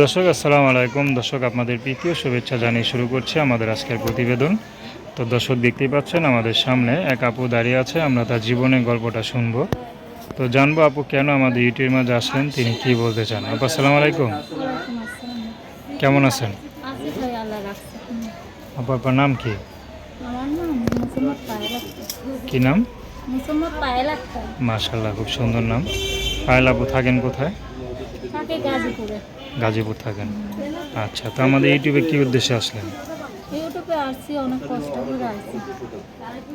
দর্শক আসসালামু আলাইকুম। দর্শক আপনাদের প্রীতীয় শুভেচ্ছা জানিয়ে শুরু করছি আমাদের আজকের প্রতিবেদন। তো দর্শক দেখতেই পাচ্ছেন আমাদের সামনে এক আপু দাঁড়িয়ে আছে আমরা তার জীবনের গল্পটা শুনব। তো জানব আপু কেন আমাদের ইউটিউবের মাঝে আসলেন তিনি কি বলতে চান? আপু আসসালামু আলাইকুম। কেমন আছেন। আপু আপনার নাম কি? কি নাম? মাশাল্লাহ খুব সুন্দর নাম। পায়েল আপু থাকেন কোথায়? গাজীপুরে। গাজীপুর থাকেন। আচ্ছা তো আমাদের ইউটিউবে কি উদ্দেশ্যে আসলেন? ইউটিউবে আসছি অনেক কষ্ট করে আসছি।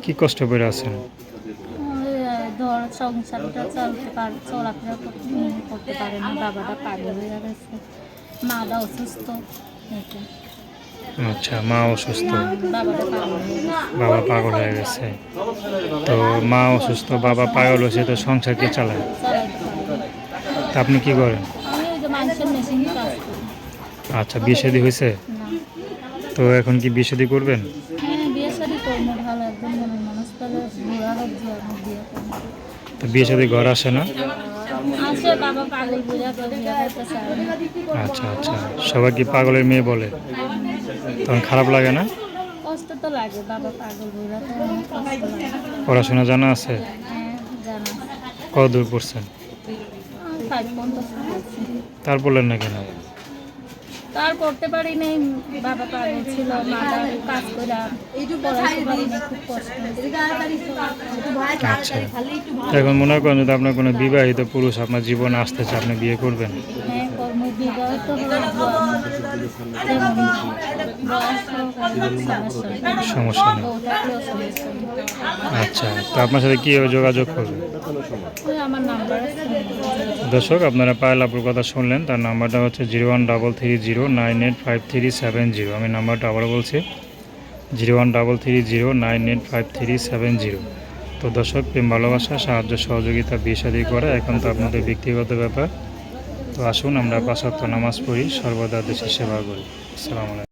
কি কষ্ট করে আহ, ধর সংসারটা চলতে পার চলাফেরা করতে পারে না বাবাটা পাগল হয়ে গেছে। মাটা অসুস্থ আচ্ছা মা অসুস্থ? বাবা পাগল হয়ে গেছে। তো মা অসুস্থ বাবা পাগল হয়েছে তো সংসার কে চালায়। তা আপনি কি করেন? মেশিনে কাজ করি। আচ্ছা বিয়ে শাদী হয়েছে? তো এখন কি বিয়ে শাদী করবেন? হ্যাঁ বিয়ে শাদি করব ভালো একজন মনের মানুষ পেলে বুড়া হোক যে আমি বিয়ে করব। তো বিয়ে শাদী ঘর আসে না? আসে বাবা পাগল বুড়া করে বিয়ে করতে চায় আচ্ছা আচ্ছা। সবাই কি পাগলের মেয়ে বলে? তখন খারাপ লাগে না? কষ্ট তো লাগে বাবা পাগল বুড়া তো অনেক কষ্ট লাগে। পড়াশোনা জানা আছে? হ্যাঁ জানা কত দূর পড়ছেন? ফাইভ পঞ্চাশ তার বললেন না কেন? তার করতে পারি নাই বাবা পাগল ছিল মাটা কাজ করে পারি আচ্ছা। এখন মনে করেন যদি আপনার কোনো বিবাহিত পুরুষ আপনার জীবনে আসতে চায় আপনি বিয়ে করবেন? হ্যাঁ সমস্যা নেই। আচ্ছা তো আপনার সাথে কীভাবে যোগাযোগ করবে? দর্শক আপনারা পায়েল আপুর কথা শুনলেন তার নাম্বারটা হচ্ছে zero one double three zero nine eight five three seven zero আমি নাম্বারটা আবার বলছি zero one double three zero nine eight five three seven zero তো দর্শক প্রেম ভালোবাসা সাহায্য সহযোগিতা বিয়ে করা এখন তো আপনাদের ব্যক্তিগত ব্যাপার। তো আসুন আমরা পাঁচাত্তর নামাজ পড়ি সর্বদা দেশের সেবা করি। আসসালামু আলাইকুম।